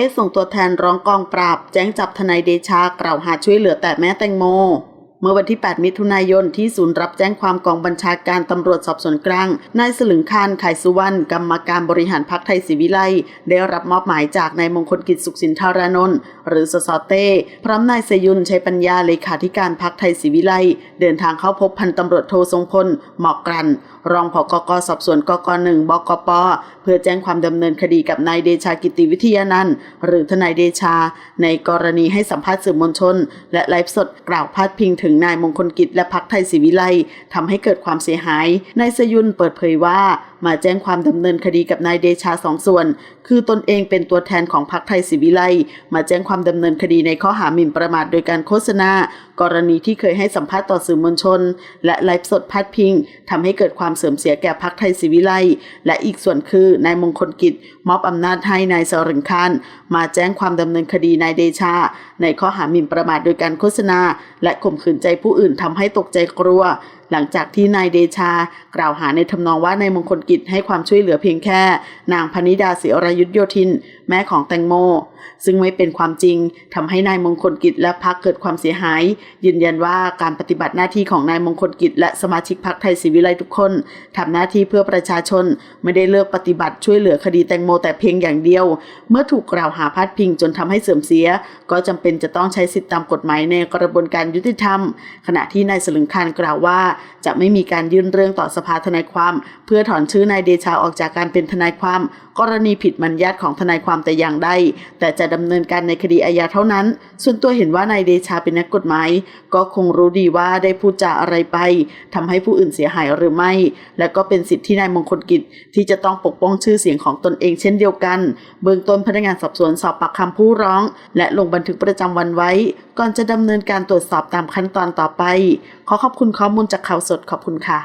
้ส่งตัวแทนร้องกองปราบ แจ้งจับทนายเดชากล่าวหาช่วยเหลือแต่แม่แตงโม เมื่อวันที่ 8 มิถุนายนที่ศูนย์รับแจ้งความกองบัญชาการตำรวจสอบสวนกลาง นายสลึงคานไขสุวรรณกรรมการบริหารพักไทยศรีวิไลได้รับมอบหมายจากนายมงคลกิจสุขสินธารานนท์หรือสสเต้ พร้อมนายสยุนชัยปัญญาเลขาธิการพักไทยศรีวิไลเดินทางเข้าพบพันตำรวจโททรงพลหมอกกรัน รองผกกสอบสวนกกหนึ่งบกปเพื่อแจ้งความดำเนินคดีกับนายเดชากิติวิทยานันท์หรือทนายเดชา ในกรณีให้สัมภาษณ์สื่อมวลชน และไลฟ์สดกล่าวพาดพิงถึงึงนายมงคลกิจและพักไทยศิวิไลทำให้เกิดความเสียหาย นายสยุนเปิดเผยว่ามาแจ้งความดำเนินคดีกับนายเดชาสองส่วน คือตนเองเป็นตัวแทนของพรรคไทยศรีวิไลมาแจ้งความดำเนินคดีในข้อหาหมิ่นประมาทโดยการโฆษณา กรณีที่เคยให้สัมภาษณ์ต่อสื่อมวลชน และไลฟ์สดพาดพิงทำให้เกิดความเสื่อมเสียแก่พรรคไทยศรีวิไลและอีกส่วนคือนายมงคลกิจมอบอำนาจให้นายสรึงคานมาแจ้งความดำเนินคดีนายเดชา ในข้อหาหมิ่นประมาทโดยการโฆษณา และข่มขืนใจผู้อื่นทำให้ตกใจกลัวหลังจากที่นายเดชา กล่าวหาในทำนองว่านายมงคลกิจให้ความช่วยเหลือเพียงแค่ นางพนิดาเสียรยุทธโยธิน แม่ของแตงโม ซึ่งไม่เป็นความจริงทำให้นายมงคลกิจและพักเกิดความเสียหาย ยืนยันว่าการปฏิบัติหน้าที่ของนายมงคลกิจ และสมาชิกพักไทยศรีวิไลทุกคนทำหน้าที่เพื่อประชาชน ไม่ได้เลือกปฏิบัติช่วยเหลือคดีแตงโมแต่เพียงอย่างเดียว เมื่อถูกกล่าวหาพาดพิงจนทำให้เสื่อมเสีย ก็จำเป็นจะต้องใช้สิทธิตามกฎหมายในกระบวนการยุติธรรม ขณะที่นายสลึงคานกล่าวว่า จะไม่มีการยื่นเรื่องต่อสภาทนายความ เพื่อถอนชื่อนายเดชาออกจากการเป็นทนายความ กรณีผิดมัญญัติของทนายความแต่อย่างใดแต่จะดำเนินการในคดีอาญาเท่านั้น ส่วนตัวเห็นว่านายเดชาเป็นนักกฎหมาย ก็คงรู้ดีว่าได้พูดจาอะไรไปทำให้ผู้อื่นเสียหายหรือไม่ และก็เป็นสิทธิที่นายมงคลกิจ ที่จะต้องปกป้องชื่อเสียงของตนเองเช่นเดียวกัน เบื้องต้นพนักงานสอบสวนสอบปากคำผู้ร้อง และลงบันทึกประจำวันไว้ ก่อนจะดำเนินการตรวจสอบตามขั้นตอนต่อไป ขอขอบคุณข้อมูลจากข่าวสดขอบคุณค่ะ